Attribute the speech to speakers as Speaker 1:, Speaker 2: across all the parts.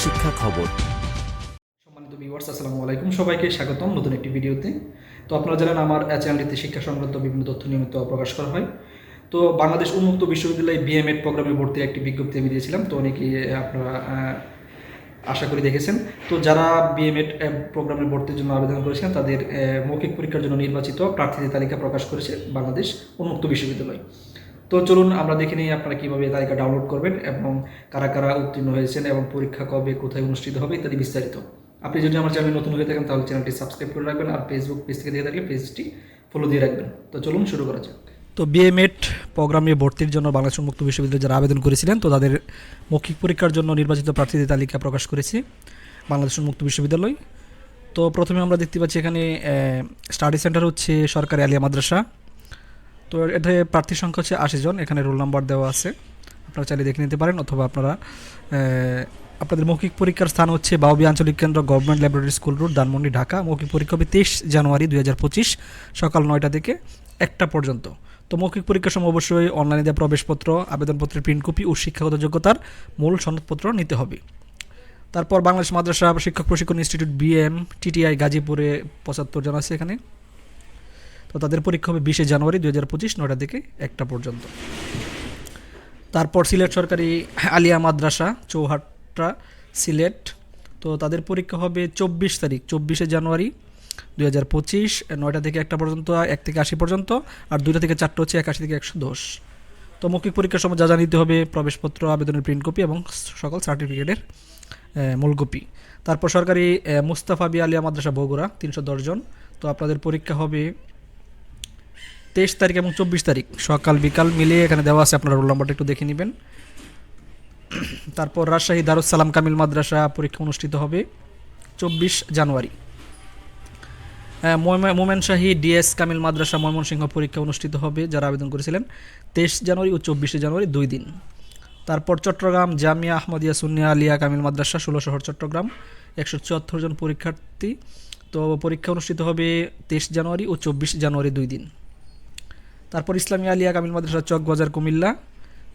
Speaker 1: শিক্ষা খবর।
Speaker 2: সম্মানিত ভিউয়ার্স আসসালামু আলাইকুম। সবাইকে স্বাগতম নতুন একটি ভিডিওতে। তো আপনারা জানেন, আমার চ্যানেলটিতে শিক্ষা সংক্রান্ত বিভিন্ন তথ্য নিয়মিত প্রকাশ করা হয়। তো বাংলাদেশ উন্মুক্ত বিশ্ববিদ্যালয়ে বিএমএড প্রোগ্রামে ভর্তির একটি বিজ্ঞপ্তি আমি দিয়েছিলাম। তো অনেকেই আপনারা আশা করি দেখেছেন। তো যারা বিএমএড প্রোগ্রামে ভর্তির জন্য আবেদন করেছেন তাদের মৌখিক পরীক্ষার জন্য নির্বাচিত প্রার্থীদের তালিকা প্রকাশ করেছে বাংলাদেশ উন্মুক্ত বিশ্ববিদ্যালয়। তো চলুন আমরা দেখে নিই আপনারা কীভাবে তালিকা ডাউনলোড করবেন এবং কারা কারা উত্তীর্ণ হয়েছেন এবং পরীক্ষা কবে, কোথায় অনুষ্ঠিত হবে ইত্যাদি বিস্তারিত। আপনি যদি আমার চ্যানেল নতুন হয়ে থাকেন তাহলে চ্যানেলটি সাবস্ক্রাইব করে রাখবেন আর ফেসবুক পেজ থেকে দিয়ে থাকলে পেজটি ফলো দিয়ে রাখবেন। তো চলুন শুরু করা যাক। তো বিএমএড প্রোগ্রামে ভর্তির জন্য বাংলাদেশ মুক্ত বিশ্ববিদ্যালয়ে যারা আবেদন করেছিলেন, তো তাদের মৌখিক পরীক্ষার জন্য নির্বাচিত প্রার্থীদের তালিকা প্রকাশ করেছে বাংলাদেশ মুক্ত বিশ্ববিদ্যালয়। তো প্রথমে আমরা দেখতে পাচ্ছি এখানে স্টাডি সেন্টার হচ্ছে সরকারি আলিয়া মাদ্রাসা। তো এতে প্রার্থীর সংখ্যা হচ্ছে আশি জন। এখানে রোল নাম্বার দেওয়া আছে। আপনারা চাইলে দেখে নিতে পারেন অথবা আপনারা আপনাদের মৌখিক পরীক্ষার স্থান হচ্ছে বাউবি আঞ্চলিক কেন্দ্র government laboratory school road, Dhanmondi, Dhaka. মৌখিক পরীক্ষা হবে তেইশ জানুয়ারি দুই হাজার পঁচিশ সকাল নয়টা থেকে একটা পর্যন্ত। তো মৌখিক পরীক্ষার সময় অবশ্যই অনলাইনে দেওয়া প্রবেশপত্র, আবেদনপত্রের প্রিন্ট কপি ও শিক্ষাগত যোগ্যতার মূল সনদপত্র নিতে হবে। তারপর বাংলাদেশ মাদ্রাসা শিক্ষক প্রশিক্ষণ ইনস্টিটিউট বিএম, টিটিআই গাজীপুরে পঁচাত্তর জন আছে এখানে। তো তাদের পরীক্ষা হবে বিশে জানুয়ারি দু হাজার পঁচিশ নয়টা থেকে একটা পর্যন্ত। তারপর সিলেট সরকারি আলিয়া মাদ্রাসা, চৌহাট্টা সিলেট, তো তাদের পরীক্ষা হবে চব্বিশ তারিখ, চব্বিশে জানুয়ারি দুই হাজার পঁচিশ, নয়টা থেকে একটা পর্যন্ত, এক থেকে আশি পর্যন্ত, আর দুইটা থেকে চারটা হচ্ছে একাশি থেকে একশো দশ। তো মৌখিক পরীক্ষার সময় যা যা নিতে হবে, প্রবেশপত্র, আবেদনের প্রিন্ট কপি এবং সকল সার্টিফিকেটের মূল কপি তারপর সরকারি মুস্তাফা বি আলিয়া মাদ্রাসা বগুড়া, তিনশো জন। তো আপনাদের পরীক্ষা হবে তেইশ তারিখ এবং চব্বিশ তারিখ সকাল বিকাল মিলিয়ে এখানে দেওয়া আছে আপনারা রোল নাম্বারটা একটু দেখে নেবেন। তারপর রাজশাহী দারুস সালাম কামিল মাদ্রাসা পরীক্ষা অনুষ্ঠিত হবে চব্বিশ জানুয়ারি। হ্যাঁ, ময়মা- মোমেনশাহী ডিএস কামিল মাদ্রাসা ময়মনসিংহ পরীক্ষা অনুষ্ঠিত হবে যারা আবেদন করেছিলেন তেইশ জানুয়ারি ও চব্বিশে জানুয়ারি দুই দিন। তারপর চট্টগ্রাম জামিয়া আহমদিয়া সুন্নিয়া আলিয়া কামিল মাদ্রাসা ষোলো শহর চট্টগ্রাম একশো চুয়াত্তর জন পরীক্ষার্থী। তো পরীক্ষা অনুষ্ঠিত হবে তেইশ জানুয়ারি ও চব্বিশ জানুয়ারি দুই দিন। তারপর ইসলামী আলিয়া কামিল মাদ্রাসা চকবাজার কুমিল্লা,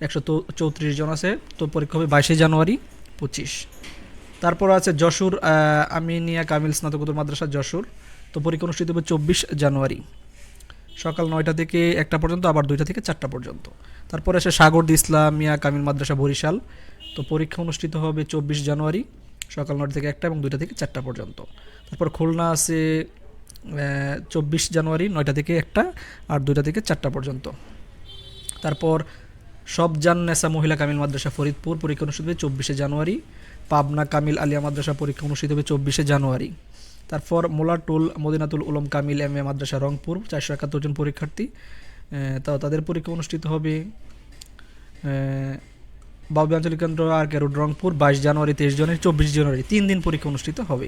Speaker 2: একশো চৌত্রিশ জন আছে। তো পরীক্ষা হবে বাইশে জানুয়ারি পঁচিশ। তারপর আছে যশোর আমিনিয়া কামিল স্নাতকোত্তর মাদ্রাসা যশোর। তো পরীক্ষা অনুষ্ঠিত হবে চব্বিশ জানুয়ারি। সকাল নয়টা থেকে একটা পর্যন্ত, আবার দুইটা থেকে চারটা পর্যন্ত। তারপর আছে সাগরদি ইসলামিয়া কামিল মাদ্রাসা বরিশাল। তো পরীক্ষা অনুষ্ঠিত হবে চব্বিশ জানুয়ারি সকাল নয়টা থেকে একটা এবং দুইটা থেকে চারটা পর্যন্ত। তারপর খুলনা আছে চব্বিশ জানুয়ারি নয়টা থেকে একটা আর দুইটা থেকে চারটা পর্যন্ত। তারপর সবজান নেসা মহিলা কামিল মাদ্রাসা ফরিদপুর পরীক্ষা অনুষ্ঠিত হবে চব্বিশে জানুয়ারি পাবনা কামিল আলিয়া মাদ্রাসা পরীক্ষা অনুষ্ঠিত হবে চব্বিশে জানুয়ারি। তারপর মোলাটুল মদিনাতুল উলম কামিল এম এ মাদ্রাসা রংপুর চারশো একাত্তর জন পরীক্ষার্থী। আহ, তো তাদের পরীক্ষা অনুষ্ঠিত হবে বাবু আঞ্চলিক কেন্দ্র আর কেরুড রংপুর বাইশ জানুয়ারি তেইশ জানুয়ারি চব্বিশ জানুয়ারি। তিন দিন পরীক্ষা অনুষ্ঠিত হবে।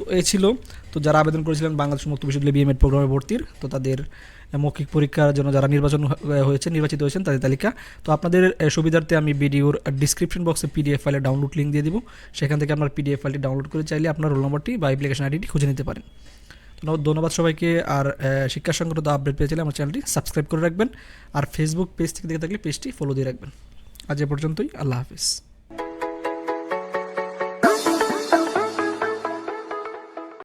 Speaker 2: তো এ ছিল। তো যারা আবেদন করেছিলেন বাংলাদেশ মুক্ত বিশ্ববিদ্যালয় বিএমএড প্রোগ্রামে ভর্তির, তো তাদের মৌখিক পরীক্ষার জন্য যারা নির্বাচন হয়েছে, নির্বাচিত হয়েছেন, তাদের তালিকা। তো আপনাদের সুবিধার্থে আমি ভিডিওর ডিসক্রিপশন বক্সে পিডিএফ ফাইলে ডাউনলোড লিঙ্ক দিয়ে দিব। সেখান থেকে আপনার পিডিএফ ফাইলটি ডাউনলোড করে চাইলে আপনার রোল নম্বরটি বা অ্যাপ্লিকেশন আইডিটি খুঁজে নিতে পারেন। ধন্যবাদ সবাইকে। আর শিক্ষা সংক্রান্ত আপডেট পেয়ে চাইলে আমার চ্যানেলটি সাবস্ক্রাইব করে রাখবেন। আর ফেসবুক পেজ থেকে দেখে থাকলে পেজটি ফলো দিয়ে রাখবেন। আজ এ পর্যন্তই, আল্লাহ হাফিজ।